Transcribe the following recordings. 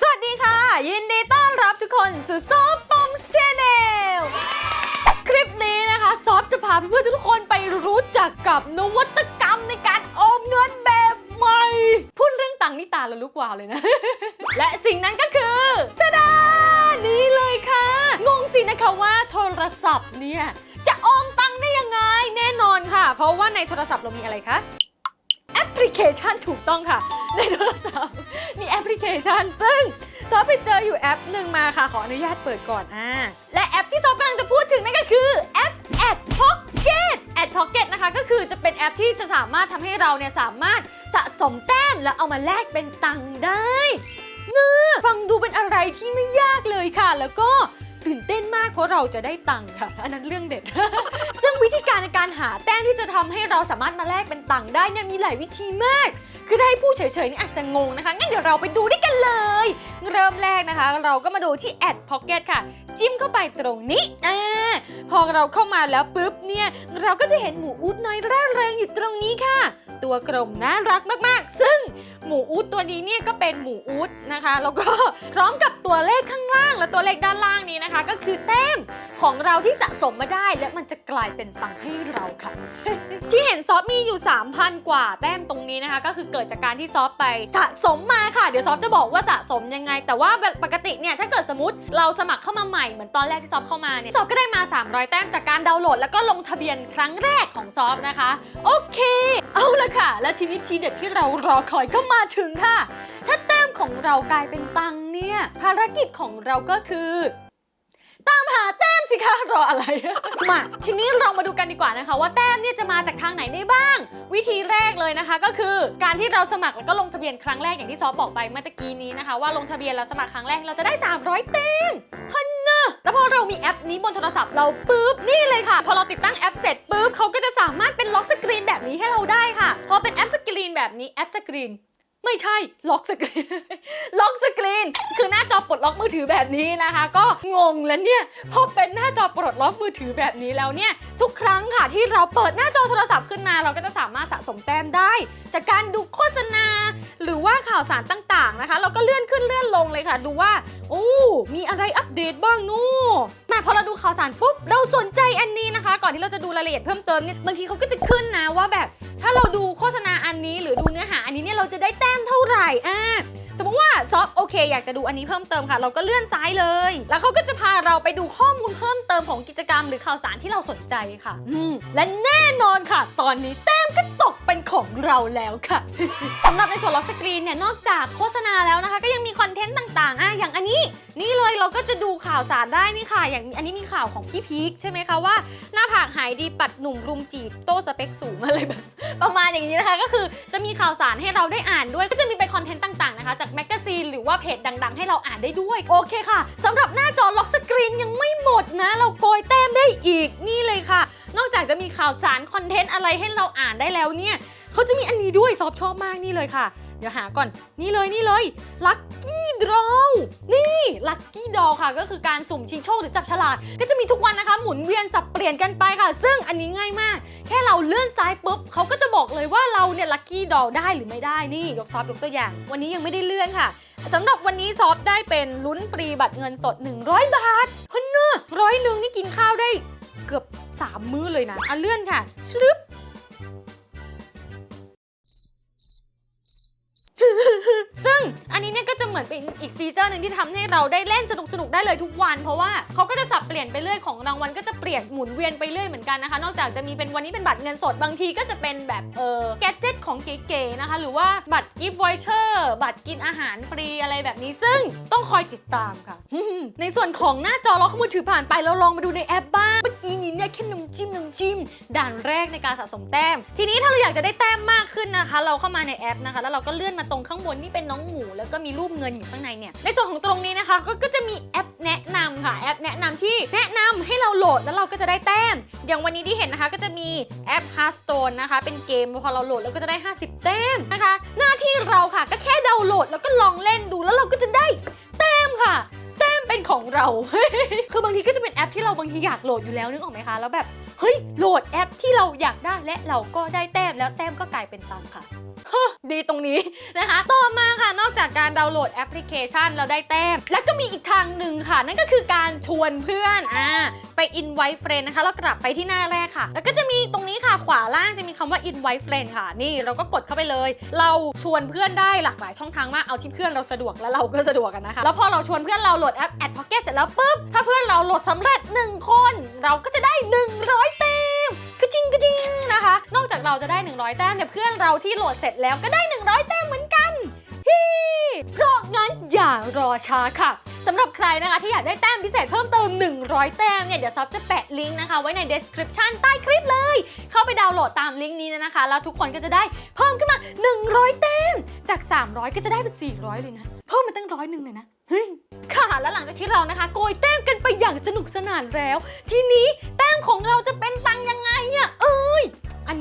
สวัสดีค่ะ ยินดีต้อนรับทุกคนสู่ซอฟปอมชแนลคลิปนี้นะคะซอฟจะพาเพื่อนๆทุกคนไปรู้จักกับนวัตกรรมในการออมเงินแบบใหม่ พูดเรื่องตังค์นี่ตาละลุกวาวเลยนะ และสิ่งนั้นก็คือตะดานี่เลยค่ะ งงสินะคะว่าโทรศัพท์เนี่ยจะออมตังค์ได้ยังไงแน่นอนค่ะ เพราะว่าในโทรศัพท์เรามีอะไรคะ ลิเคชันถูกต้องค่ะ ในโทรศัพท์มีแอปพลิเคชัน ซึ่งซอฟไปเจออยู่แอปหนึ่งมาค่ะ ขออนุญาตเปิดก่อนอ่าและแอปที่ซอฟกำลังจะพูดถึงนั่นก็คือแอป Ad Pocket Ad Pocket นะคะก็คือจะเป็นแอปที่จะสามารถทำให้เราเนี่ยสามารถสะสมแต้มแล้วเอามาแลกเป็นตังค์ได้เนื้อฟังดูเป็นอะไรที่ไม่ยากเลยค่ะ แล้วก็ ตื่นเต้นมากเพราะเราจะได้ตังค์ค่ะ อันนั้นเรื่องเด็ด ซึ่งวิธีการในการหาแต้มที่จะทำให้เราสามารถมาแลกเป็นตังค์ได้เนี่ยมีหลายวิธีมาก คือถ้าให้ผู้เฉยๆนี่อาจจะงงนะคะงั้นเดี๋ยวเราไปดูด้วยกันเลย เริ่มแรกนะคะ เราก็มาดูที่แอดพ็อกเก็ตค่ะ จิ้มเข้าไปตรงนี้อ่าพอเราเข้ามาแล้วปุ๊บเนี่ย เราก็จะเห็นหมูอูดน้อยร่าเริงอยู่ตรงนี้ค่ะ ตัวกลมน่ารักมากๆ ซึ่งหมูอูดตัวนี้เนี่ยก็เป็นหมูอูดนะคะ แล้วก็พร้อมกับตัวเลขข้างล่างและตัวเลขด้านล่างนี้นะคะ ก็คือแต้มของเราที่สะสมมาได้และมันจะกลายเป็นตังค์ให้เราค่ะ ที่เห็นซอฟมีอยู่ 3,000 กว่าแต้มตรงนี้นะคะ ก็คือเกิดจากการที่ซอฟไปสะสมมาค่ะ เดี๋ยวซอฟจะบอกว่าสะสมยังไง แต่ว่าปกติเนี่ยถ้าเกิดสมมติเราสมัครเข้ามาใหม่เหมือนตอนแรกที่ซอฟเข้ามาเนี่ยซอฟก็ได้มา 300 แต้มจากการดาวน์โหลด แล้วก็ลงทะเบียนครั้งแรกของซอฟนะคะ โอเค เอาละค่ะ แล้วทีนี้ทีเด็ดที่เรารอคอยก็มาถึงค่ะ ถ้าแต้มของเรากลายเป็นตังเนี่ยภารกิจของเราก็คือตามหาแต้มสิคะรออะไร มา ทีนี้เรามาดูกันดีกว่านะคะ ว่าแต้มเนี่ยจะมาจากทางไหนได้บ้าง วิธีแรกเลยนะคะ ก็คือการที่เราสมัครแล้วก็ลงทะเบียนครั้งแรกอย่างที่ซอฟบอกไปเมื่อกี้นี้นะคะ ว่าลงทะเบียนแล้วสมัครครั้งแรกเราจะได้ 300 แต้มฮัน แล้วพอเรามีแอปนี้บนโทรศัพท์เราปุ๊บนี่เลยค่ะ พอเราติดตั้งแอปเสร็จปุ๊บเขาก็จะสามารถเป็นล็อกสกรีนแบบนี้ให้เราได้ค่ะ พอเป็นแอปสกรีนแบบนี้แอปสกรีนไม่ใช่ล็อกสกรีน ล็อกสกรีน คือหน้าจอปลดล็อกมือถือแบบนี้นะคะ ก็งงแล้วเนี่ยพอเป็นหน้าจอปลดล็อกมือถือแบบนี้แล้วเนี่ย ทุกครั้งค่ะที่เราเปิดหน้าจอโทรศัพท์ขึ้นมา เราก็จะสามารถสะสมแต้มได้ จากการดูโฆษณา ข่าวสารต่างๆนะคะ เราก็เลื่อนขึ้นเลื่อนลงเลยค่ะ ดูว่าโอ้มีอะไรอัปเดตบ้างนู่มาพอเราดูข่าวสารปุ๊บเราสนใจอันนี้นะคะ ก่อนที่เราจะดูรายละเอียดเพิ่มเติมเนี่ยบางทีเขาก็จะขึ้นนะว่าแบบ ถ้าเราดูโฆษณาอันนี้หรือดูเนื้อหาอันนี้เนี่ยเราจะได้แต้มเท่าไหร่อ่า สมมติว่าซอฟโอเค อยากจะดูอันนี้เพิ่มเติมค่ะ เราก็เลื่อนซ้ายเลย แล้วเขาก็จะพาเราไปดูข้อมูลเพิ่มเติมของกิจกรรมหรือข่าวสารที่เราสนใจค่ะอืมและแน่นอนค่ะ ตอนนี้แต้มก็ตกเป็นของเราแล้วค่ะ สำหรับในส่วนล็อกสกรีนเนี่ยนอกจากโฆษณาแล้วนะคะ ก็ยังมีคอนเทนต์ต่างๆอะอย่างอันนี้ นี่เลยเราก็จะดูข่าวสารได้นี่ค่ะ อย่างอันนี้มีข่าวของพี่พีคใช่ไหมคะว่า หน้าผากหายดีปัดหนุ่มรุมจีบโต้สเปคสูงอะไรแบบประมาณอย่างนี้นะคะ ก็คือจะมีข่าวสารให้เราได้อ่านด้วย ก็จะมีเป็นคอนเทนต์ต่างๆ นะคะ จากแมกกาซีนหรือว่าเพจดัง ๆ ให้เราอ่านได้ด้วย โอเคค่ะสำหรับหน้าจอล็อกสกรีนยังไม่หมดนะ เราโกยแต้มได้อีกนี่เลยค่ะ นอกจากจะมีข่าวสารคอนเทนต์อะไรให้เราอ่านได้แล้วเนี่ยเขาจะมีอันนี้ด้วยซอฟชอบมากนี่เลยค่ะ เดี๋ยวหาก่อนนี่เลยนี่เลยลัคกี้ดรอนี่ลัคกี้ดอค่ะ ก็คือการสุ่มชิงโชคหรือจับฉลากก็จะมีทุกวันนะคะ หมุนเวียนสับเปลี่ยนกันไปค่ะ ซึ่งอันนี้ง่ายมาก แค่เราเลื่อนซ้ายปุ๊บเขาก็จะบอกเลยว่าเราเนี่ยลัคกี้ดอได้หรือไม่ได้นี่ยกซอฟยกตัวอย่าง วันนี้ยังไม่ได้เลื่อนค่ะสำหรับวันนี้ซอฟได้เป็นลุ้นฟรีบัตรเงินสด 100 บาทฮันเนอร้อยหนึ่งนี่กินข้าวได้เกือบ 3 มื้อเลยนะอะเลื่อนค่ะชรึบ ซึ่งอันนี้ เหมือนเป็นอีกฟีเจอร์หนึ่งที่ทำให้เราได้เล่นสนุกสนุกได้เลยทุกวัน เพราะว่าเขาก็จะสับเปลี่ยนไปเรื่อยของรางวัลก็จะเปลี่ยนหมุนเวียนไปเรื่อยเหมือนกันนะคะ นอกจากจะมีเป็นวันนี้เป็นบัตรเงินสดบางทีก็จะเป็นแบบเออแกจ e t ของเก๋ๆนะคะ หรือว่าบัตรกิฟต์วอยเชอร์บัตรกินอาหารฟรีอะไรแบบนี้ซึ่งต้องคอยติดตามค่ะ ในส่วนของหน้าจอล็อกมือถือผ่านไปเราลองมาดูในแอปบ้างเมื่อกี้นี้เนี่ยแค่น้ำจิ้มน้ำจิ้มด่านแรกในการสะสมแต้ม ทีนี้ถ้าเราอยากจะได้แต้มมากขึ้นนะคะ เราเข้ามาในแอปนะคะ แล้วเราก็เลื่อนมาตรงข้างบนที่เป็นน้องหมูแล้วก็มีรูปเงินอยู่ข้างในเนี่ย ในส่วนของตรงนี้นะคะก็ก็จะมีแอปแนะนำค่ะ แอปแนะนำที่แนะนำให้เราโหลดแล้วเราก็จะได้แต้ม อย่างวันนี้ที่เห็นนะคะก็จะมีแอป Hearthstone นะคะ เป็นเกมพอเราโหลดแล้วก็จะได้ 50 แต้มนะคะ หน้าที่เราค่ะก็แค่ดาวน์โหลดแล้วก็ลองเล่นดูแล้วเราก็จะได้แต้มค่ะ แต้มเป็นของเรา คือบางทีก็จะเป็นแอปที่เราบางทีอยากโหลดอยู่แล้วนึกออกไหมคะแล้วแบบ เฮ้ยโหลดแอปที่เราอยากได้และเราก็ได้แต้มแล้วแต้มก็กลายเป็นตังค่ะดีตรงนี้นะคะ ต่อมาค่ะ นอกจากการดาวน์โหลดแอปพลิเคชันเราได้แต้ม แล้วก็มีอีกทางหนึ่งค่ะ นั่นก็คือการชวนเพื่อนอ่าไป invite friend นะคะแล้วกลับไปที่หน้าแรกค่ะ แล้วก็จะมีตรงนี้ค่ะ ขวาล่างจะมีคำว่า invite friend ค่ะ นี่เราก็กดเข้าไปเลย เราชวนเพื่อนได้หลากหลายช่องทางมาก เอาที่เพื่อนเราสะดวกและเราก็สะดวกกันนะคะ แล้วพอเราชวนเพื่อนเราโหลดแอป Ad Pocket เสร็จแล้วปุ๊บ ถ้าเพื่อนเราโหลดสำเร็จ 1 คน เราก็จะได้ 100แต้มกระจิงกระจิงนะคะ นอกจากเราจะได้ 100 แต้มเนี่ยเพื่อนเราที่โหลดเสร็จแล้วก็ได้ 100 แต้มเหมือนกันฮีเพราะงั้นอย่ารอช้าค่ะ สำหรับใครนะคะที่อยากได้แต้มพิเศษเพิ่มเติม 100 แต้มเนี่ย เดี๋ยวซับจะแปะลิงก์นะคะ ไว้ใน description ใต้คลิปเลย เข้าไปดาวน์โหลดตามลิงก์นี้นะคะ แล้วทุกคนก็จะได้เพิ่มขึ้นมา 100 แต้ม จาก 300 ก็จะได้เป็น 400 เลยนะ เพิ่มมาตั้งร้อยหนึ่งเลยนะ เฮ้ยค่ะแล้วหลังจากที่เรานะคะ โกยแต้มกันไปอย่างสนุกสนานแล้ว ทีนี้แต้มของเราจะเป็นตังยังไงอะเอ้ยอั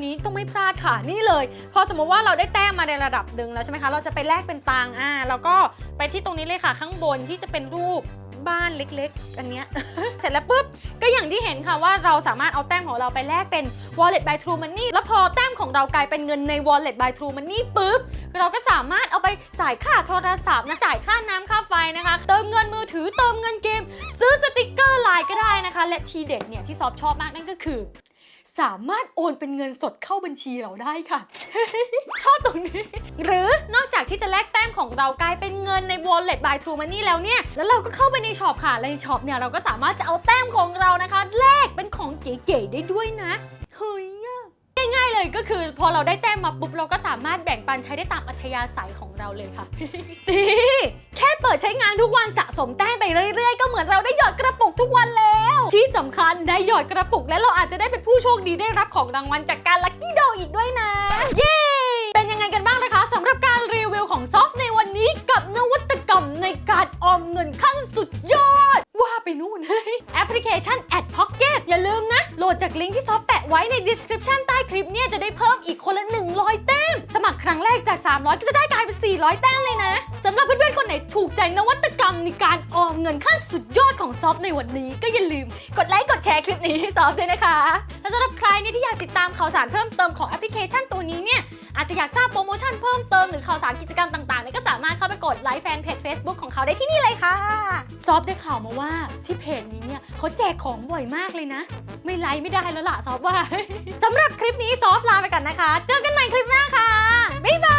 นี้ต้องไม่พลาดค่ะนี่เลย พอสมมติว่าเราได้แต้มมาในระดับหนึ่งแล้วใช่ไหมคะ เราจะไปแลกเป็นตังอ่าแล้วก็ไปที่ตรงนี้เลยค่ะ ข้างบนที่จะเป็นรูปบ้านเล็กๆ อันเนี้ย เสร็จแล้วปุ๊บ ก็อย่างที่เห็นค่ะว่าเราสามารถเอาแต้มของเราไปแลกเป็น wallet by True Money แล้วพอแต้มของเรากลายเป็นเงินใน wallet by True Money ปุ๊บ เราก็สามารถเอาไปจ่ายค่าโทรศัพท์นะจ่ายค่าน้ำค่าไฟนะคะ เติมเงินมือถือเติมเงินเกม ซื้อสติกเกอร์ไลน์ก็ได้นะคะ และทีเด็ดเนี่ยที่ซอฟชอบมากนั่นก็คือ สามารถโอนเป็นเงินสดเข้าบัญชีเราได้ค่ะ ชอบตรงนี้ หรือนอกจากที่จะแลกแต้มของเรากลายเป็นเงินใน wallet by True Money แล้วเนี่ย แล้วเราก็เข้าไปในช็อปค่ะ ในช็อปเนี่ยเราก็สามารถจะเอาแต้มของเรานะคะแลกเป็นของเก๋ๆได้ด้วยนะเฮ้ยง่ายๆเลยก็คือพอเราได้แต้มมาปุ๊บเราก็สามารถแบ่งปันใช้ได้ตามอัธยาศัยของเราเลยค่ะดี แค่เปิดใช้งานทุกวันสะสมแต้มไปเรื่อยๆ ก็เหมือนเราได้หยอดกระปุกทุกวันแล้ว ที่สำคัญได้หยอดกระปุกและเราอาจจะได้เป็นผู้โชคดีได้รับของรางวัลจากการลัคกี้ดออีกด้วยนะ เย้ เป็นยังไงกันบ้างนะคะสำหรับการรีวิวของซอฟในวันนี้กับนวัตกรรมในการออมเงินขั้นสุดยอด ว่าไปนู่นแอปพลิเคชัน Ad Pocket อย่าลืมนะ โหลดจากลิงก์ที่ซอฟแปะไว้ใน description ใต้คลิปเนี่ยจะได้เพิ่มอีกคนละ 100 แต้ม สมัครครั้งแรกจาก 300 ก็จะได้กลายเป็น 400 แต้มเลยนะสำหรับเพื่อนๆ คนไหนถูกใจนวัตกรรมในการออมเงินขั้นสุดยอดของซอฟในวันนี้ก็อย่าลืมกดไลค์กดแชร์คลิปนี้ให้ซอฟด้วยนะคะและสำหรับใครเนี่ยที่อยากติดตามข่าวสารเพิ่มเติมของแอปพลิเคชันตัวนี้เนี่ยอาจจะอยากทราบโปรโมชั่นเพิ่มเติมหรือข่าวสารกิจกรรมต่างๆเนี่ยก็สามารถเข้าไปกดไลค์แฟนเพจ Facebook ของเขาได้ที่นี่เลยค่ะ ซอฟได้ข่าวมาว่าที่เพจนี้เนี่ยเขาแจกของบ่อยมากเลยนะ ไม่ไลไม่ได้แล้วล่ะซอฟว่า สำหรับคลิปนี้ซอฟลาไปก่อนนะคะ เจอกันใหม่คลิปหน้าค่ะ บ๊ายบาย